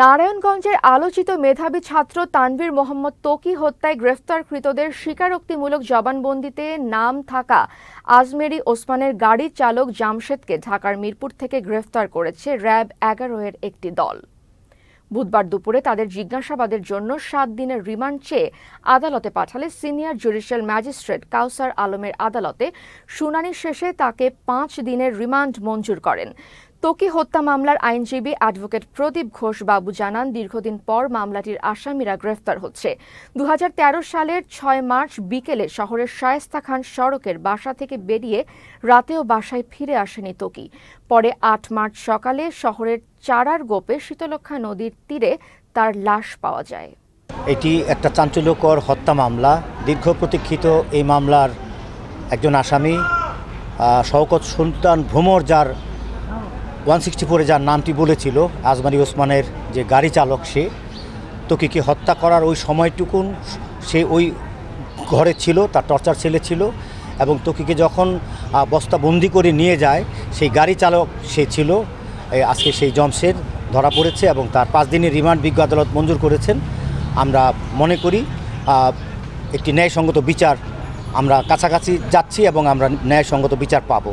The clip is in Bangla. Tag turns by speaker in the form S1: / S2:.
S1: নারায়ণগঞ্জের আলোচিত মেধাবী ছাত্র তানভীর মোহাম্মদ তোকি হত্যায় গ্রেফতারকৃতদের স্বীকারোক্তিমূলক জবানবন্দিতে নাম থাকা আজমেরি ওসমানের গাড়ি চালক জামশেদকে ঢাকার মিরপুর থেকে গ্রেফতার করেছে র্যাব এগারো এর একটি দল বুধবার দুপুরে তাদের জিজ্ঞাসাবাদের জন্য সাত দিনের রিমান্ড চেয়ে আদালতে পাঠালে সিনিয়র জুডিশিয়াল ম্যাজিস্ট্রেট কাউসার আলমের আদালতে শুনানি শেষে তাকে পাঁচ দিনের রিমান্ড মঞ্জুর করেন তোকে হত্যা মামলার আইনজীবী অ্যাডভোকেট প্রদীপ ঘোষ বাবু জানান দীর্ঘদিন পর মামলাটির আসামিরা গ্রেফতার হচ্ছে দু সালের ছয় মার্চ বিকেলে শহরের শায়েস্তা খান সড়কের বাসা থেকে বেরিয়ে রাতেও বাসায় ফিরে আসেনি তোকি পরে আট মার্চ সকালে শহরের চারার গোপে শীতলক্ষা নদীর তীরে তার লাশ পাওয়া যায়
S2: এটি একটা চাঞ্চল্যকর হত্যা মামলা দীর্ঘ প্রতীক্ষিত এই মামলার একজন আসামি শওকত সুলতান ভ্রমর যার ওয়ান সিক্সটি ফোরে যার নামটি বলেছিল আজমারি ওসমানের যে গাড়ি চালক সে তোকিকে হত্যা করার ওই সময়টুকুন সে ওই ঘরে ছিল তার টর্চার ছেলে ছিল এবং তোকিকে যখন বস্তা বন্দি করে নিয়ে যায় সেই গাড়ি চালক সে ছিল আজকে সেই জমসের ধরা পড়েছে এবং তার পাঁচ দিনের রিমান্ড বিজ্ঞ আদালত মঞ্জুর করেছেন আমরা মনে করি একটি ন্যায়সঙ্গত বিচার আমরা কাছাকাছি যাচ্ছি এবং আমরা ন্যায়সঙ্গত বিচার পাবো